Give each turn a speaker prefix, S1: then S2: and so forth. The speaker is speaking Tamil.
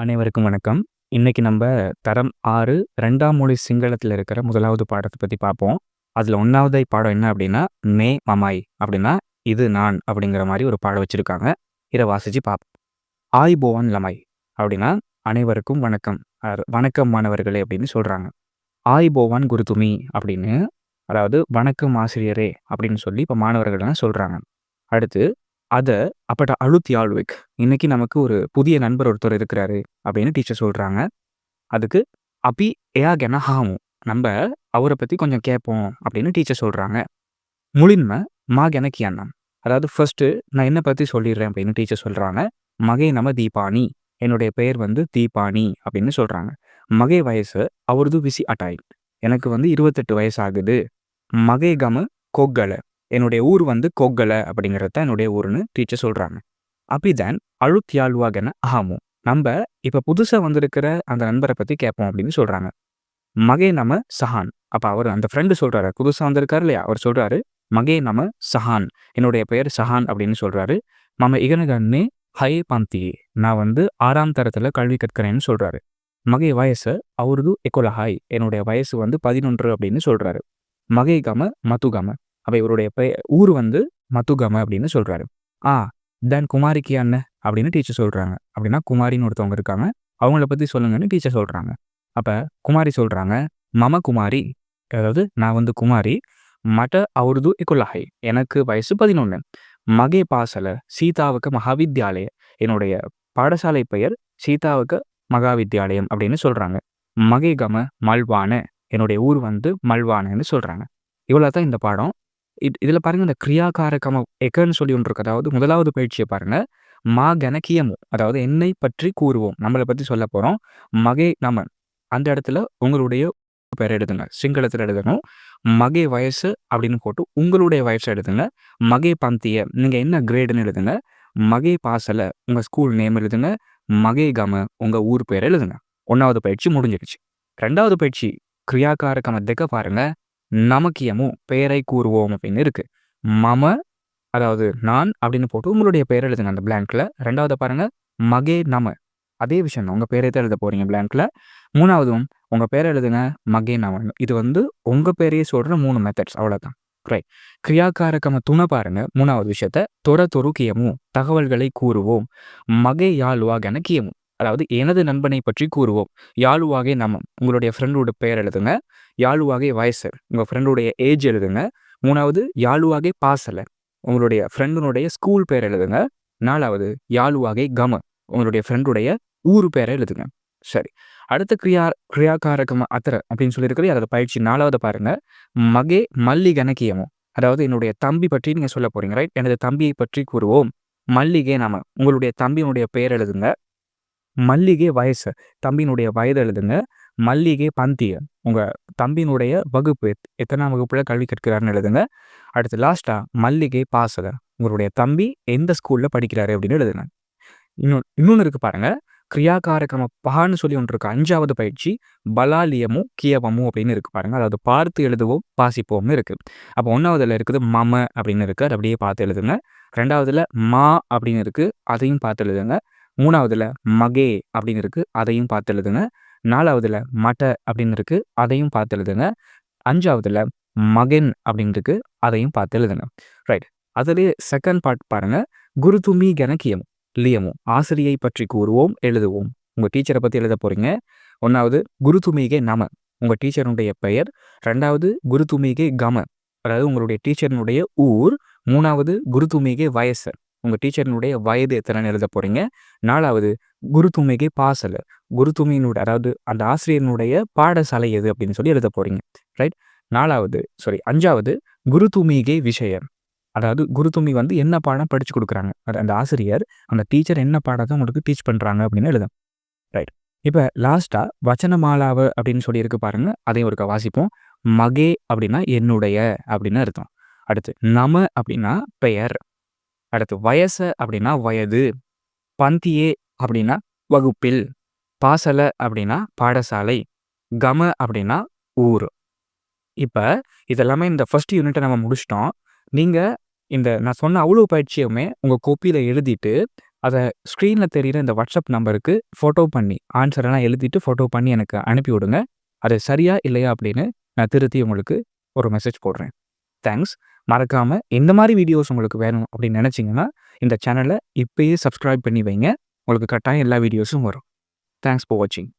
S1: அனைவருக்கும் வணக்கம். இன்னைக்கு நம்ம தரம் 6 2ஆம் மொழி சிங்களத்தில் இருக்கிற முதலாவது பாடத்தை பற்றி பார்ப்போம். அதில் ஒன்றாவது பாடம் என்ன அப்படின்னா "மே மமாய்" அப்படின்னா "இது நான்" அப்படிங்கிற மாதிரி ஒரு பாடம் வச்சுருக்காங்க இதை வாசித்து பார்ப்போம். "ஆய்போவன் லமாய்" அப்படின்னா "அனைவருக்கும் வணக்கம். வணக்கம் மாணவர்களே" அப்படின்னு சொல்றாங்க. "ஆய்போவான் குருதுமி" அப்படின்னு, அதாவது "வணக்கம் ஆசிரியரே" அப்படின்னு சொல்லி இப்போ மாணவர்கள்லாம் சொல்றாங்க. அடுத்து, "அத அப்பட்ட அழுத்தி ஆழ்விக் இன்னைக்கு நமக்கு ஒரு புதிய நண்பர் ஒருத்தர் இருக்கிறாரு அப்படின்னு டீச்சர் சொல்றாங்க. அதுக்கு, "அபி ஏயா கென ஹாமு" நம்ம அவரை பத்தி கொஞ்சம் கேட்போம் அப்படின்னு டீச்சர் சொல்றாங்க. முழின்மை மா கென அண்ணம் அதாவது ஃபர்ஸ்ட்டு நான் என்ன பத்தி சொல்லிடுறேன் அப்படின்னு டீச்சர் சொல்றாங்க. "மகே நம தீபானி" என்னுடைய பெயர் வந்து தீபானி அப்படின்னு சொல்றாங்க. "மகே வயசு அவரது விசி அட்டாய்" எனக்கு வந்து 28 வயசு ஆகுது. "மகே கம கொக்கலை என்னுடைய ஊர் வந்து கொக்கலை அப்படிங்கிறது தான் என்னுடைய ஊருன்னு டீச்சர் சொல்றாங்க. "அபி தேன் அழுத் யாழ்வா நம்ம இப்போ நம்ப புதுசா வந்திருக்கிற அந்த நண்பரை பத்தி கேட்போம் அப்படின்னு சொல்றாங்க. "மகே நம சஹான்" அப்ப அவர் அந்த ஃப்ரெண்டு சொல்றாரு. புதுசாக வந்திருக்காரு இல்லையா? அவர் சொல்றாரு, "மகே நம சஹான்" என்னுடைய பெயர் சஹான் அப்படின்னு சொல்றாரு. "மம இகனகன்னே ஹை பந்தி" நான் வந்து ஆறாம் தரத்தில் கல்வி கற்கிறேன்னு சொல்றாரு. "மகே வயசு அவருது எக்கொலஹாய்" என்னுடைய வயசு வந்து 11 அப்படின்னு சொல்றாரு. "மகே கம மது கம அப்போ இவருடைய பெயர் ஊர் வந்து மதுகம அப்படின்னு சொல்கிறாரு "ஆ தென் குமாரிக்கு அண்ணன் அப்படின்னு டீச்சர் சொல்கிறாங்க அப்படின்னா குமாரின்னு ஒருத்தவங்க இருக்காங்க. அவங்கள பற்றி சொல்லுங்கன்னு டீச்சர் சொல்கிறாங்க அப்போ குமாரி சொல்கிறாங்க "மம குமாரி" அதாவது நான் வந்து குமாரி. "மட அவருது எக்கொலஹாய்" எனக்கு வயசு 11. "மகே பாசல சீதாவுக்கு மகாவித்யாலய" என்னுடைய பாடசாலை பெயர் சீதாவுக்கு மகாவித்யாலயம் அப்படின்னு சொல்கிறாங்க "மகே கம மல்வான" என்னுடைய ஊர் வந்து மல்வானன்னு சொல்கிறாங்க இவ்வளோ தான் இந்த பாடம். இட் இதில் பாருங்கள் இந்த கிரியாகாரகம எக்கன்னு சொல்லி ஒன்று இருக்கு. அதாவது முதலாவது பயிற்சியை பாருங்கள் "மா கணக்கியமோ அதாவது என்னை பற்றி கூறுவோம். நம்மளை பற்றி சொல்ல போகிறோம் "மகே நம்ம அந்த இடத்துல உங்களுடைய பேரை எழுதுங்க. சிங்களத்தில் எழுதணும். "மகே வயசு" அப்படின்னு போட்டு உங்களுடைய வயசை எழுதுங்க. "மகே பந்திய" நீங்கள் என்ன கிரேடுன்னு எழுதுங்க. "மகே பாசலை உங்கள் ஸ்கூல் நேம் எழுதுங்க. "மகே கம" உங்கள் ஊர் பேரை எழுதுங்க. ஒன்றாவது பயிற்சி முடிஞ்சிருச்சு. ரெண்டாவது பயிற்சி கிரியாகாரகம தெக்க பாருங்கள் நமக்கியமும் பெயரை கூறுவோம் அப்படின்னு இருக்குது "மம" அதாவது நான் அப்படின்னு போட்டு உங்களுடைய பெயர் எழுதுங்க அந்த பிளாங்க்ல. 2வத பாருங்க. "மகே நம" அதே விஷயம் தான். உங்கள் பேரை தான் எழுதப் போகிறீங்க பிளாங்கில் மூணாவதும் உங்கள் பேரை எழுதுங்க. "மகே நம இது வந்து உங்கள் பேரையே சொல்கிற மூணு மெத்தட்ஸ் அவ்வளோதான் ரைட். கிரியாக்காரக்கம துணை பாருங்க. மூணாவது விஷயத்த. "தொட தொரு தகவல்களை கூறுவோம். "மகே யாழ்வா கியமும் அதாவது எனது நண்பனை பற்றி கூறுவோம். "யாழுவாகே நாமம் உங்களுடைய ஃப்ரெண்டோட பெயர் எழுதுங்க. "யாழுவாகே வயசு" உங்கள் ஃப்ரெண்டுடைய ஏஜ் எழுதுங்க. மூணாவது "யாழுவாகே பாசலை உங்களுடைய ஃப்ரெண்டினுடைய ஸ்கூல் பெயர் எழுதுங்க. நாலாவது "யாழுவாகே கம" உங்களுடைய ஃப்ரெண்டுடைய ஊர் பேரை எழுதுங்க. சரி. அடுத்த கிரியா கிரியாகாரகம அத்தர அப்படின்னு சொல்லியிருக்கிறது அதோட பயிற்சி நாலாவது பாருங்க. "மகே மல்லிகணக்கியமோ அதாவது என்னுடைய தம்பி பற்றி நீங்கள் சொல்லப் போறீங்க. ரைட். எனது தம்பியை பற்றி கூறுவோம். "மல்லிகே நாம உங்களுடைய தம்பியினுடைய பெயர் எழுதுங்க. மல்லிகை வயசு" தம்பியினுடைய வயது எழுதுங்க. மல்லிகை பந்திய" உங்கள் தம்பியினுடைய வகுப்பு எத் எத்தனாம் வகுப்பில் கல்வி கற்கிறாருன்னு எழுதுங்க. அடுத்து லாஸ்ட்டாக மல்லிகை பாசக உங்களுடைய தம்பி எந்த ஸ்கூலில் படிக்கிறாரு அப்படின்னு எழுதுங்க. இன்னொன்று இன்னொன்று இருக்குது பாருங்கள் கிரியாகாரக்கிரம பகான்னு சொல்லி ஒன்று இருக்குது அஞ்சாவது பயிற்சி "பலாலியமு கியவமும் அப்படின்னு இருக்குது பாருங்கள் அதாவது பார்த்து எழுதுவோம், வாசிப்போம்னு இருக்கு. அப்ப 1வதுல இருக்குது "மம" அப்படின்னு இருக்குது அத அப்படியே பார்த்து எழுதுங்க. ரெண்டாவதில் "மா" அப்படின்னு இருக்குது அதையும் பார்த்து எழுதுங்க. மூணாவதுல "மகே" அப்படின்னு இருக்கு. அதையும் பார்த்து எழுதுங்க. நாலாவதுல "மட" அப்படின்னு இருக்கு. அதையும் பார்த்து எழுதுங்க. 5வதுல "மகென்" அப்படின்னு இருக்கு. அதையும் பார்த்து எழுதுங்க. ரைட். அதுலேயே செகண்ட் பார்ட் பாருங்க. "குருதுமி கென கியமு" லியமு ஆசிரியை பற்றி கூறுவோம், எழுதுவோம். உங்க பற்றி பத்தி போகிறீங்க போறீங்க. 1வது "குருதுமிகே நம" உங்க டீச்சருடைய பெயர். ரெண்டாவது குரு துமிகே கம" அதாவது உங்களுடைய டீச்சரினுடைய ஊர். மூணாவது குரு துமிகே வயசு" உங்கள் டீச்சரினுடைய வயது எத்தனைன்னு எழுதப் குரு 4வது பாசல் குரு குருதுமியினுட அதாவது அந்த ஆசிரியரினுடைய பாடசாலை எது அப்படின்னு சொல்லி எழுதப் போகிறீங்க ரைட். நாலாவது சாரி 5வது "குருதுமிகே விஷயம் அதாவது குருதுமி வந்து என்ன பாடம் படித்து கொடுக்குறாங்க அந்த ஆசிரியர், அந்த டீச்சர் என்ன பாடத்தை உங்களுக்கு டீச் பண்ணுறாங்க அப்படின்னு எழுதும் ரைட். இப்போ லாஸ்ட்டாக "வச்சனமாலாவ" அப்படின்னு சொல்லி இருக்கு பாருங்க. அதையும் ஒருக்க வாசிப்போம். "மகே" அப்படின்னா என்னுடைய அப்படின்னு அர்த்தம். அடுத்து "நம" அப்படின்னா பெயர். அடுத்து "வயச" அப்படின்னா வயது. "பந்தியே" அப்படின்னா வகுப்பில். பாசலை அப்படின்னா பாடசாலை. "கம" அப்படின்னா ஊர். இப்போ இதெல்லாமே இந்த ஃபஸ்ட் யூனிட்டை நம்ம முடிச்சுட்டோம். நீங்கள் இந்த நான் சொன்ன அவ்வளோ பயிற்சியுமே உங்கள் கோப்பியில் எழுதிட்டு, அதை ஸ்க்ரீனில் தெரியிற இந்த வாட்ஸ்அப் நம்பருக்கு ஃபோட்டோ பண்ணி, ஆன்சரெல்லாம் எழுதிட்டு ஃபோட்டோ பண்ணி எனக்கு அனுப்பி விடுங்க. அது சரியா, இல்லையா அப்படின்னு நான் திருத்தி உங்களுக்கு ஒரு மெசேஜ் போடுறேன். தேங்க்ஸ். மறக்காமல் இந்த மாதிரி வீடியோஸ் உங்களுக்கு வேணும் அப்படின்னு நினச்சிங்கன்னா இந்த சேனலை இப்போயே சப்ஸ்கிரைப் பண்ணி வைங்க. உங்களுக்கு கட்டாயம் எல்லா வீடியோஸும் வரும். தேங்க்ஸ் ஃபார் வாட்சிங்.